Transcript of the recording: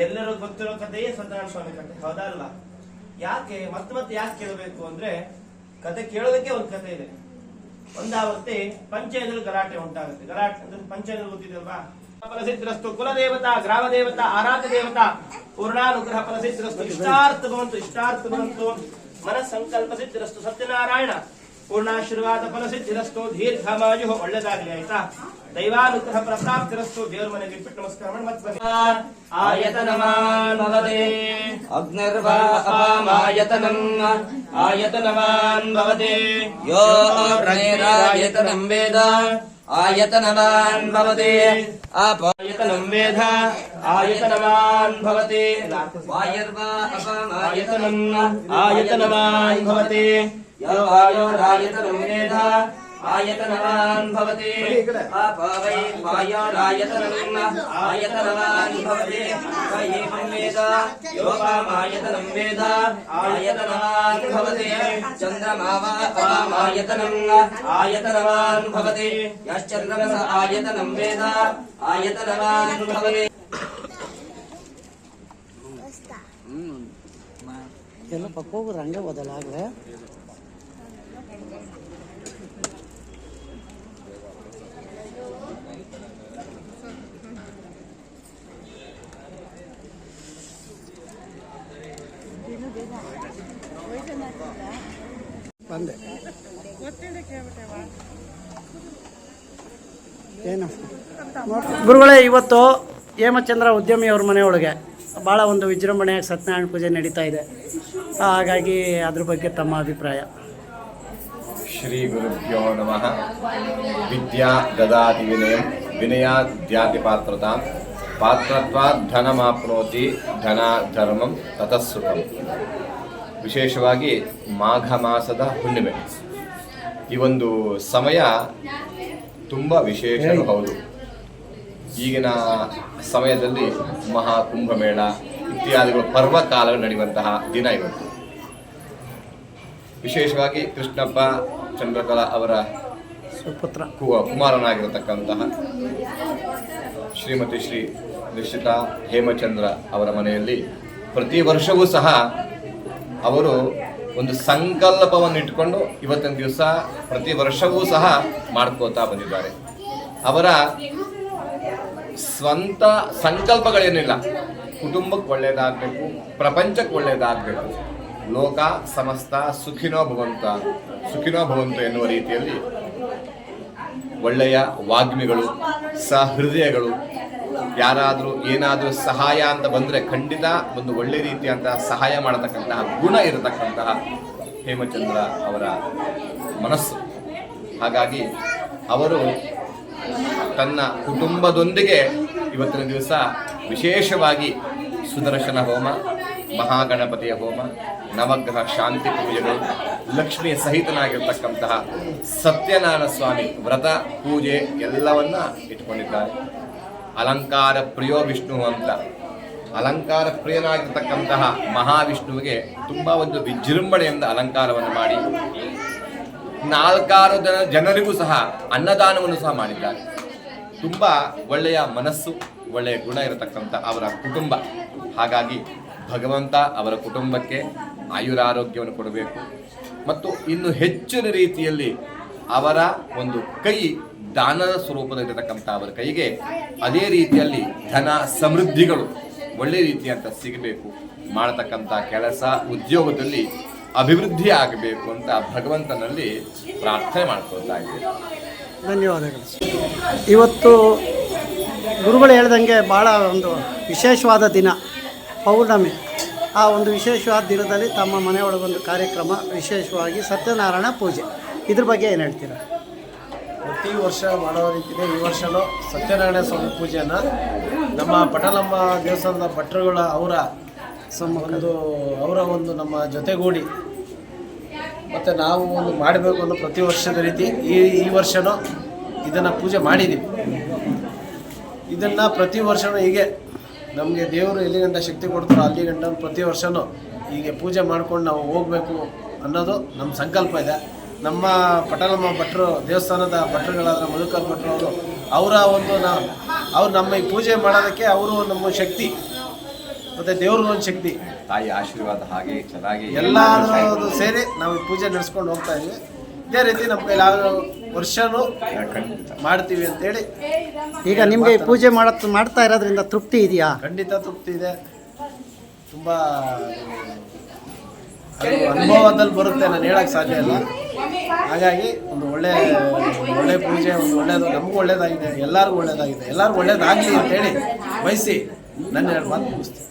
ಎಲ್ಲರೂ ಗೊತ್ತಿರೋ ಕಥೆಯೇ ಸಂತಾನ ಸ್ವಾಮಿ ಕಥೆ ಹೌದಲ್ಲ ಯಾಕೆ ಮತ್ತೆ ಮತ್ತೆ ಯಾಕೆ ಕೇಳಬೇಕು ಅಂದ್ರೆ ಕತೆ ಕೇಳೋದಕ್ಕೆ ಒಂದು ಕಥೆ ಇದೆ. ಒಂದಾವತ್ತೆ ಪಂಚಾಯತ್ ಗಲಾಟೆ ಉಂಟಾಗುತ್ತೆ. ಗಲಾಟೆ ಅಂದ್ರೆ ಗೊತ್ತಿದೆಯಲ್ವಾ? ಫಲಸಿದ್ರಸ್ತು ಕುಲದೇವತಾ ಗ್ರಾಮ ದೇವತಾ ಆರಾಧ ದೇವತಾ ಪೂರ್ಣಾನುಗ್ರಹ ಫಲಸಿದ್ರಸ್ತು ಇಷ್ಟಾರ್ಥ ಬಂತು ಇಷ್ಟಾರ್ಥ ಬಂತು ಮನಸ್ಸಂಕಲ್ಪ ಸಿದ್ರಸ್ತು ಸತ್ಯನಾರಾಯಣ. ಪೂರ್ಣಾಶೀರ್ವಾದ ಫಲ ಸಿದ್ಧಿರಸ್ತು ದೀರ್ಘಮಾಯು ಒಳ್ಳೆದಾಗಲಿ ಆಯ್ತಾ? ದೈವಾನುಗ್ರಹ ಪ್ರಸಾಪ್ತಿರಸ್ತು ದೇವರ ಮನೆಗೆ ಬಿಟ್ಟು ನಮಸ್ಕಾರ ಮಾಡಿ ಮತ್ತೆ ಬನ್ನಿ. ಆಯತನಮಾನ್ ಭವತೆ ಭವತೆ ಯೋ ಪ್ರಣೇರಾಯತನ ವೇದ. ಆಯತನವಾನ್ ಭವತಿ ಅಪಾಯತನಂ ವೇದ. ಆಯತನವಾನ್ ಭವತಿ ವಾಯರ್ವಾ ಅಪಮಾಯತನಂ ಆಯತನವಾನ್ ಭವತಿ यो वायुरायतनम् वेद आयतनवान् भवति आप वै वायुरायतनम् आयतनवान् भवति वै वेद योपामायतनम् वेद आयतनवान् भवति चन्द्रमा वा अपामायतनम् आयतनवान् भवति यश्चन्द्रमस आयतनम् वेद आयतनवान् भवति ಎಲ್ಲ ಪಕ್ಕ ಹೋಗ್ರು ಹಂಗೆ ಬದಲಾಗ್ರೆ ಬಂದೆ. ಏನು. ಗುರುಗಳೇ, ಇವತ್ತು ಹೇಮಚಂದ್ರ ಉದ್ಯಮಿಯವ್ರ ಮನೆಯೊಳಗೆ ಭಾಳ ಒಂದು ವಿಜೃಂಭಣೆಯಾಗಿ ಸತ್ಯನಾರಾಯಣ ಪೂಜೆ ನಡೀತಾ ಇದೆ. ಹಾಗಾಗಿ ಅದ್ರ ಬಗ್ಗೆ ತಮ್ಮ ಅಭಿಪ್ರಾಯ. ಶ್ರೀ ಗುರುಭ್ಯೋ ನಮಃ. ವಿದ್ಯಾ ದದಾತಿ ವಿನಯಂ ದ್ಯಾತಿ ಪಾತ್ರತಾಂ ಪಾತ್ರತ್ವಾತ್ ಧನಮಾಪ್ನೋತಿ ಧನ ಧರ್ಮಂ ತತಸ್ಸುಖಂ ವಿಶೇಷವಾಗಿ ಮಾಘ ಮಾಸದ ಹುಣ್ಣಿಮೆ. ಈ ಒಂದು ಸಮಯ ತುಂಬ ವಿಶೇಷನೂ ಹೌದು. ಈಗಿನ ಸಮಯದಲ್ಲಿ ಮಹಾ ಕುಂಭಮೇಳ ಇತ್ಯಾದಿಗಳು ಪರ್ವಕಾಲ ನಡೆಯುವಂತಹ ದಿನ ಇವತ್ತು. ವಿಶೇಷವಾಗಿ ಕೃಷ್ಣಪ್ಪ ಚಂದ್ರಕಲಾ ಅವರ ಸುಪುತ್ರ. ಕುಮಾರನಾಗಿರತಕ್ಕಂತಹ ಶ್ರೀಮತಿ ಶ್ರೀ ನಿಶ್ಚಿತ ಹೇಮಚಂದ್ರ ಅವರ ಮನೆಯಲ್ಲಿ ಪ್ರತಿ ವರ್ಷವೂ ಸಹ ಅವರು ಒಂದು ಸಂಕಲ್ಪವನ್ನು ಇಟ್ಕೊಂಡು ಇವತ್ತಿನ ದಿವಸ ಪ್ರತಿ ವರ್ಷವೂ ಸಹ ಮಾಡ್ಕೋತಾ ಬಂದಿದ್ದಾರೆ. ಅವರ ಸ್ವಂತ ಸಂಕಲ್ಪಗಳೇನಿಲ್ಲ. ಕುಟುಂಬಕ್ಕೆ ಒಳ್ಳೆಯದಾಗಬೇಕು ಪ್ರಪಂಚಕ್ಕೆ ಒಳ್ಳೆಯದಾಗಬೇಕು ಲೋಕ, ಸಮಸ್ತ ಸುಖಿನೋ ಭವಂತ ಸುಖಿನೋ ಭವಂತ ಎನ್ನುವ ರೀತಿಯಲ್ಲಿ ಒಳ್ಳೆಯ ವಾಗ್ಮಿಗಳು ಸಹೃದಯಗಳು ಯಾರಾದರೂ ಏನಾದರೂ ಸಹಾಯ ಅಂತ ಬಂದರೆ ಖಂಡಿತ ಒಂದು ಒಳ್ಳೆ ರೀತಿಯಂತಹ ಸಹಾಯ ಮಾಡತಕ್ಕಂತಹ ಗುಣ ಇರತಕ್ಕಂತಹ ಹೇಮಚಂದ್ರ ಅವರ ಮನಸ್ಸು. ಹಾಗಾಗಿ ಅವರು ತನ್ನ ಕುಟುಂಬದೊಂದಿಗೆ ಇವತ್ತಿನ ದಿವಸ ವಿಶೇಷವಾಗಿ ಸುದರ್ಶನ ಹೋಮ, ಮಹಾಗಣಪತಿಯ ಹೋಮ, ನವಗ್ರಹ ಶಾಂತಿ ಪೂಜೆಗಳು, ಲಕ್ಷ್ಮಿಯ ಸಹಿತನಾಗಿರ್ತಕ್ಕಂತಹ ಸತ್ಯನಾರಾಯಣ ಸ್ವಾಮಿ ವ್ರತ, ಪೂಜೆ ಎಲ್ಲವನ್ನ ಇಟ್ಕೊಂಡಿದ್ದಾರೆ. ಅಲಂಕಾರ ಪ್ರಿಯೋ ವಿಷ್ಣು ಅಂತ. ಅಲಂಕಾರ ಪ್ರಿಯನಾಗಿರ್ತಕ್ಕಂತಹ ಮಹಾವಿಷ್ಣುವಿಗೆ ತುಂಬಾ ಒಂದು ವಿಜೃಂಭಣೆಯಿಂದ ಅಲಂಕಾರವನ್ನು ಮಾಡಿ ನಾಲ್ಕಾರು ಜನ ಜನರಿಗೂ ಸಹ ಅನ್ನದಾನವನ್ನು ಸಹ ಮಾಡಿದ್ದಾರೆ. ತುಂಬ ಒಳ್ಳೆಯ ಮನಸ್ಸು, ಒಳ್ಳೆಯ ಗುಣ ಇರತಕ್ಕಂಥ ಅವರ ಕುಟುಂಬ. ಹಾಗಾಗಿ ಭಗವಂತ ಅವರ ಕುಟುಂಬಕ್ಕೆ ಆಯುರಾರೋಗ್ಯವನ್ನು ಕೊಡಬೇಕು. ಮತ್ತು ಇನ್ನು ಹೆಚ್ಚಿನ ರೀತಿಯಲ್ಲಿ ಅವರ ಒಂದು ಕೈ ದಾನದ ಸ್ವರೂಪದಲ್ಲಿರತಕ್ಕಂಥ ಅವರ ಕೈಗೆ ಅದೇ ರೀತಿಯಲ್ಲಿ ಧನ ಸಮೃದ್ಧಿಗಳು ಒಳ್ಳೆ ರೀತಿಯಂತ ಸಿಗಬೇಕು. ಮಾಡತಕ್ಕಂಥ ಕೆಲಸ ಉದ್ಯೋಗದಲ್ಲಿ ಅಭಿವೃದ್ಧಿ ಆಗಬೇಕು ಅಂತ ಭಗವಂತನಲ್ಲಿ ಪ್ರಾರ್ಥನೆ ಮಾಡ್ಕೊಳ್ತಾ ಧನ್ಯವಾದಗಳು. ಇವತ್ತು ಗುರುಗಳು ಹೇಳ್ದಂಗೆ ಭಾಳ ಒಂದು ವಿಶೇಷವಾದ ದಿನ, ಪೌರ್ಣಮಿ. ಆ ಒಂದು ವಿಶೇಷವಾದ ದಿನದಲ್ಲಿ ತಮ್ಮ ಮನೆಯೊಳಗೊಂದು ಕಾರ್ಯಕ್ರಮ ವಿಶೇಷವಾಗಿ ಸತ್ಯನಾರಾಯಣ ಪೂಜೆ. ಇದ್ರ ಬಗ್ಗೆ ಏನು ಹೇಳ್ತೀರಾ? ಪ್ರತಿ ವರ್ಷ ಮಾಡೋ ರೀತಿಯೇ ಈ ವರ್ಷವೂ ಸತ್ಯನಾರಾಯಣ ಸ್ವಾಮಿ ಪೂಜೆಯನ್ನು ನಮ್ಮ ಪಟಲಮ್ಮ ದೇವಸ್ಥಾನದ ಭಟ್ರುಗಳ ಅವರ ಒಂದು ಅವರ ಒಂದು ನಮ್ಮ ಜೊತೆಗೂಡಿ ಮತ್ತು ನಾವು ಒಂದು ಮಾಡಬೇಕು ಅನ್ನೋ ಪ್ರತಿ ವರ್ಷದ ರೀತಿ ಈ ಈ ವರ್ಷವೂ ಇದನ್ನು ಪೂಜೆ ಮಾಡಿದ್ದೀವಿ ಇದನ್ನು ಪ್ರತಿ ವರ್ಷವೂ ಹೀಗೆ ನಮಗೆ ದೇವರು ಎಲ್ಲಿ ಗಂಟ ಶಕ್ತಿ ಕೊಡ್ತಾರೋ ಅಲ್ಲಿ ಗಂಟ ಪ್ರತಿ ವರ್ಷವೂ ಹೀಗೆ ಪೂಜೆ ಮಾಡ್ಕೊಂಡು ನಾವು ಹೋಗಬೇಕು ಅನ್ನೋದು ನಮ್ಮ ಸಂಕಲ್ಪ ಇದೆ. ನಮ್ಮ ಪಟಲಮ್ಮ ಭಟ್ರು ದೇವಸ್ಥಾನದ ಭಟ್ರುಗಳಾದ ಮಧುಕರ್ ಭಟ್ರು ಅವರು ಅವರ ಒಂದು ನಾ ಅವ್ರು ನಮ್ಮ ಈ ಪೂಜೆ ಮಾಡೋದಕ್ಕೆ ಅವರು ನಮ್ಮ ಶಕ್ತಿ. ಮತ್ತು ದೇವ್ರ ಒಂದು ಶಕ್ತಿ. ತಾಯಿ ಆಶೀರ್ವಾದ ಹಾಗೆ ಚೆನ್ನಾಗಿ ಎಲ್ಲರೂ ಸೇರಿ ನಾವು ಈ ಪೂಜೆ ನಡೆಸ್ಕೊಂಡು ಹೋಗ್ತಾ ಇದ್ವಿ. ಇದೇ ರೀತಿ ನಮ್ಮ ಕೈಲಿ ಯಾವ ವರ್ಷನೂ ಖಂಡಿತ. ಮಾಡ್ತೀವಿ ಅಂತೇಳಿ ಈಗ ನಿಮಗೆ ಈ ಪೂಜೆ ಮಾಡತ್ ಮಾಡ್ತಾ ಇರೋದ್ರಿಂದ ತೃಪ್ತಿ ಇದೆಯಾ? ಖಂಡಿತ ತೃಪ್ತಿ ಇದೆ. ತುಂಬ ಅನುಭವದಲ್ಲಿ ಬರುತ್ತೆ ನಾನು ಹೇಳಕ್ ಸಾಧ್ಯ ಇಲ್ಲ. ಹಾಗಾಗಿ ಒಂದು ಒಳ್ಳೆ ಒಳ್ಳೆ ಪೂಜೆ, ಒಂದು ಒಳ್ಳೇದು, ನಮಗೂ ಒಳ್ಳೇದಾಗಿದೆ, ಎಲ್ಲರಿಗೂ ಒಳ್ಳೇದಾಗಿದೆ, ಎಲ್ಲರಿಗೂ ಒಳ್ಳೇದಾಗಲಿ ಅಂತೇಳಿ ಬಯಸಿ ನನ್ನ ಎರಡು ಮಾತು ಮುಗಿಸ್ತೀನಿ.